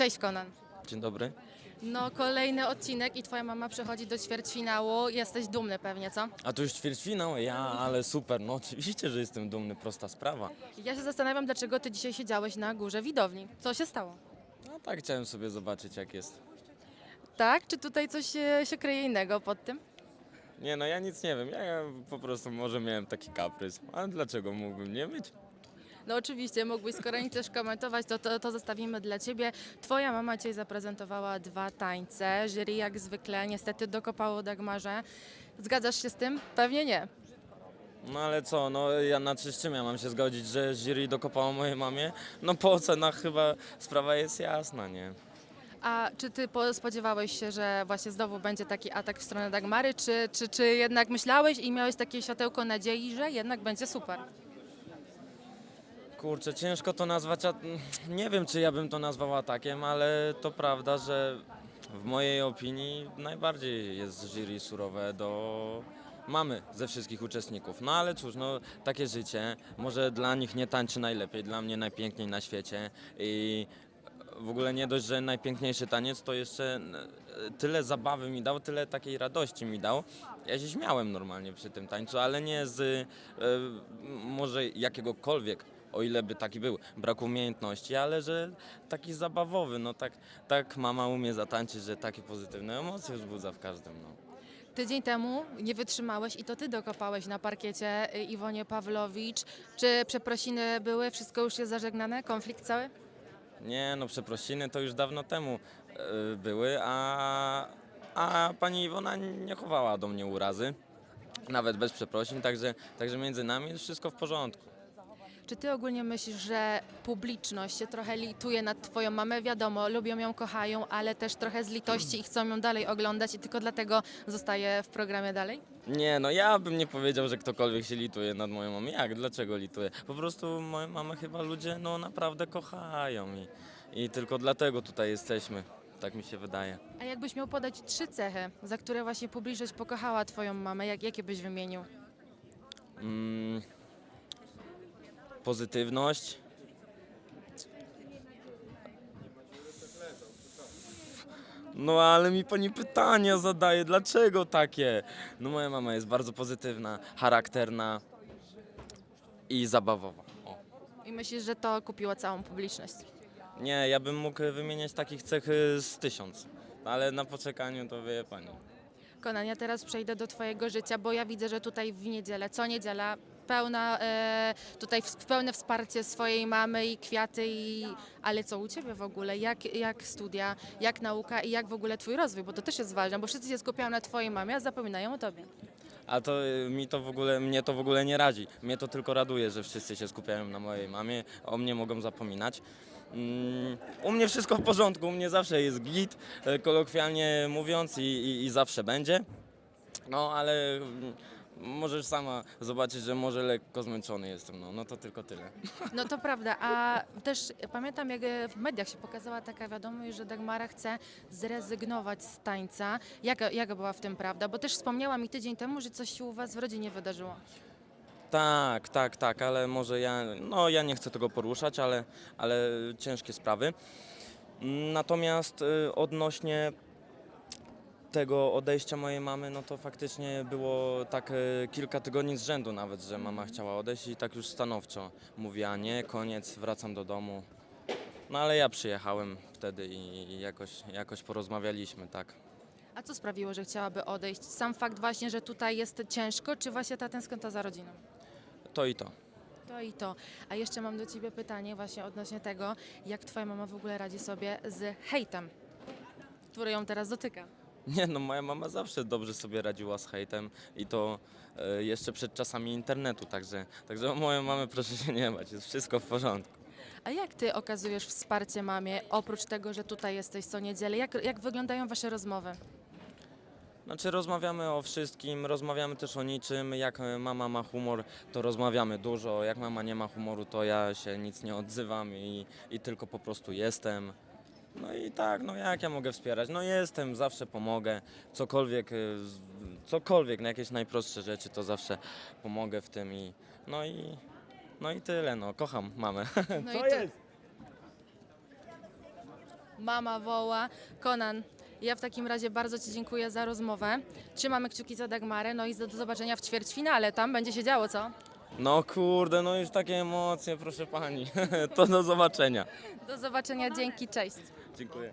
Cześć Konan. Dzień dobry. No kolejny odcinek i twoja mama przechodzi do ćwierćfinału. Jesteś dumny pewnie, co? A to już ćwierćfinał? Ja, ale super. No oczywiście, że jestem dumny, prosta sprawa. Ja się zastanawiam, dlaczego ty dzisiaj siedziałeś na górze widowni. Co się stało? No tak, chciałem sobie zobaczyć jak jest. Tak? Czy tutaj coś się, się kryje innego pod tym? Nie no, ja nic nie wiem. Ja, ja po prostu może miałem taki kaprys. Ale dlaczego mógłbym nie mieć? No oczywiście, mógłbyś, skoro nie chcesz komentować, to, to, to zostawimy dla ciebie. Twoja mama dzisiaj zaprezentowała dwa tańce. Jury jak zwykle niestety dokopało Dagmarze. Zgadzasz się z tym? Pewnie nie. No ale co, no ja na czy- z czym ja mam się zgodzić, że jury dokopało mojej mamie? No po ocenach chyba sprawa jest jasna, nie? A czy ty po- spodziewałeś się, że właśnie znowu będzie taki atak w stronę Dagmary, czy, czy, czy jednak myślałeś i miałeś takie światełko nadziei, że jednak będzie super? Kurczę, ciężko to nazwać, nie wiem czy ja bym to nazwał atakiem, ale to prawda, że w mojej opinii najbardziej jest jury surowe do mamy ze wszystkich uczestników. No ale cóż, no takie życie, może dla nich nie tańczy najlepiej, dla mnie najpiękniej na świecie i w ogóle nie dość, że najpiękniejszy taniec, to jeszcze e, tyle zabawy mi dał, tyle takiej radości mi dał. Ja się śmiałem normalnie przy tym tańcu, ale nie z e, może jakiegokolwiek, o ile by taki był, braku umiejętności, ale że taki zabawowy, no tak, tak mama umie zatańczyć, że takie pozytywne emocje wzbudza w każdym, no. Tydzień temu nie wytrzymałeś i to ty dokopałeś na parkiecie y, Iwonie Pawlowicz. Czy przeprosiny były? Wszystko już jest zażegnane? Konflikt cały? Nie, no przeprosiny to już dawno temu e, były, a, a pani Iwona nie chowała do mnie urazy, nawet bez przeprosin, także, także między nami jest wszystko w porządku. Czy ty ogólnie myślisz, że publiczność się trochę lituje nad twoją mamę? Wiadomo, lubią ją, kochają, ale też trochę z litości i chcą ją dalej oglądać i tylko dlatego zostaje w programie dalej? Nie, no ja bym nie powiedział, że ktokolwiek się lituje nad moją mamą. Jak? Dlaczego lituje? Po prostu moją mamę chyba ludzie no naprawdę kochają i, i tylko dlatego tutaj jesteśmy. Tak mi się wydaje. A jakbyś miał podać trzy cechy, za które właśnie publiczność pokochała twoją mamę, jak, jakie byś wymienił? Mm, pozytywność. No ale mi pani pytania zadaje, dlaczego takie? No moja mama jest bardzo pozytywna, charakterna i zabawowa. O. I myślisz, że to kupiło całą publiczność? Nie, ja bym mógł wymieniać takich cech y, z tysiąc, ale na poczekaniu to wie pani. Konan, ja teraz przejdę do Twojego życia, bo ja widzę, że tutaj w niedzielę, co niedziela, pełna, e, tutaj w, pełne wsparcie swojej mamy i kwiaty, i, ale co u Ciebie w ogóle? Jak, jak studia, jak nauka i jak w ogóle Twój rozwój? Bo to też jest ważne, bo wszyscy się skupiają na Twojej mamie, a zapominają o Tobie. A to y, mi to w ogóle, mnie to w ogóle nie radzi. Mnie to tylko raduje, że wszyscy się skupiają na mojej mamie, o mnie mogą zapominać. Mm, U mnie wszystko w porządku, u mnie zawsze jest git, e, kolokwialnie mówiąc i, i, i zawsze będzie. No ale mm, możesz sama zobaczyć, że może lekko zmęczony jestem, no, no to tylko tyle. No to prawda, a też pamiętam, jak e, w mediach się pokazała taka wiadomość, że Dagmara chce zrezygnować z tańca. Jaka, jaka była w tym prawda? Bo też wspomniała mi tydzień temu, że coś się u Was w rodzinie wydarzyło. Tak, tak, tak, ale może ja, no ja nie chcę tego poruszać, ale, ale ciężkie sprawy. Natomiast y, odnośnie tego odejścia mojej mamy, no to faktycznie było tak y, kilka tygodni z rzędu nawet, że mama chciała odejść i tak już stanowczo mówiła nie, koniec, wracam do domu. No ale ja przyjechałem wtedy i i jakoś, jakoś porozmawialiśmy, tak. A co sprawiło, że chciałaby odejść? Sam fakt właśnie, że tutaj jest ciężko, czy właśnie ta tęsknota za rodziną? To i to. To i to. A jeszcze mam do Ciebie pytanie właśnie odnośnie tego, jak Twoja mama w ogóle radzi sobie z hejtem, który ją teraz dotyka. Nie no, moja mama zawsze dobrze sobie radziła z hejtem i to e, jeszcze przed czasami internetu, także, także o moją mamę proszę się nie bać, jest wszystko w porządku. A jak Ty okazujesz wsparcie mamie, oprócz tego, że tutaj jesteś co niedzielę? Jak, jak wyglądają Wasze rozmowy? Znaczy rozmawiamy o wszystkim, rozmawiamy też o niczym, jak e, mama ma humor, to rozmawiamy dużo, jak mama nie ma humoru, to ja się nic nie odzywam i, i tylko po prostu jestem. No i tak, no jak ja mogę wspierać? No jestem, zawsze pomogę, cokolwiek, z- cokolwiek, na jakieś najprostsze rzeczy, to zawsze pomogę w tym i no i, no i tyle, no kocham mamę. No Co i? Mama woła. Konan, ja w takim razie bardzo Ci dziękuję za rozmowę. Trzymamy kciuki za Dagmarę, no i do do zobaczenia w ćwierćfinale. Tam będzie się działo, co? No kurde, no już takie emocje, proszę pani. to do zobaczenia. Do zobaczenia, dzięki, cześć. Dziękuję.